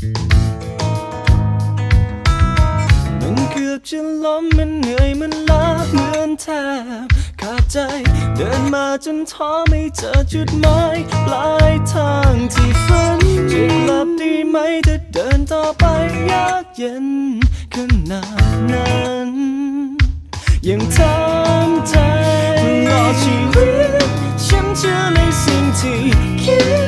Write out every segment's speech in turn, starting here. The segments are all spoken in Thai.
มันเกือบจะล้มมันเหนื่อยมันล้าเหมือนแทบขาดใจ เดินมาจนท้อไม่เจอจุดหมายปลายทางที่ฝันจะกลับดีไหมถ้าเดินต่อไปยากเย็นขนาดนั้นยังทำใจรอชีวิตฉันเชื่อในสิ่งที่คิด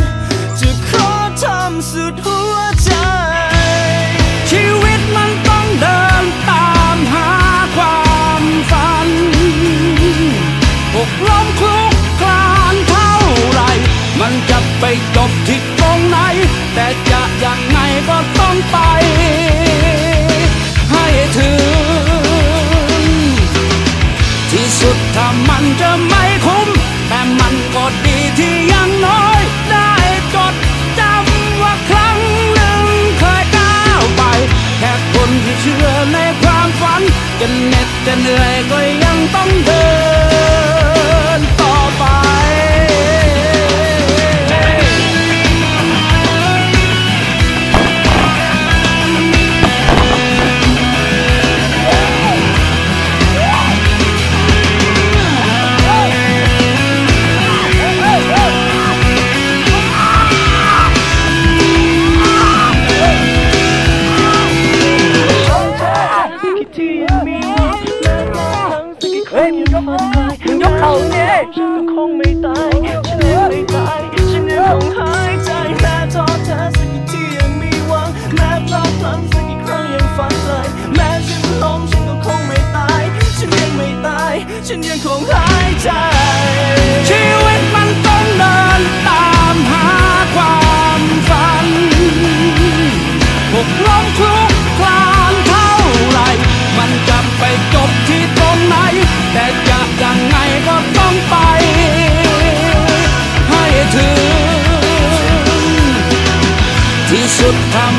มันก็ดีที่ยังน้อย ได้จดจำว่าครั้งหนึ่งเคยก้าวไป แค่คนที่เชื่อในความฝันจะเหน็ดจะเหนื่อยก็ยังต้องเดิน ตายฉันยังไม่ตายฉันยังคงหายใจแม้ท้อแท้สักกี่ที่ยังมีหวังแม้พลาดพลั้งสักกี่ครั้งยังฝันเลยแม้ฉันล้มฉันก็คงไม่ตาย ฉันยังไม่ตาย ฉันยังคงหายใจ ที่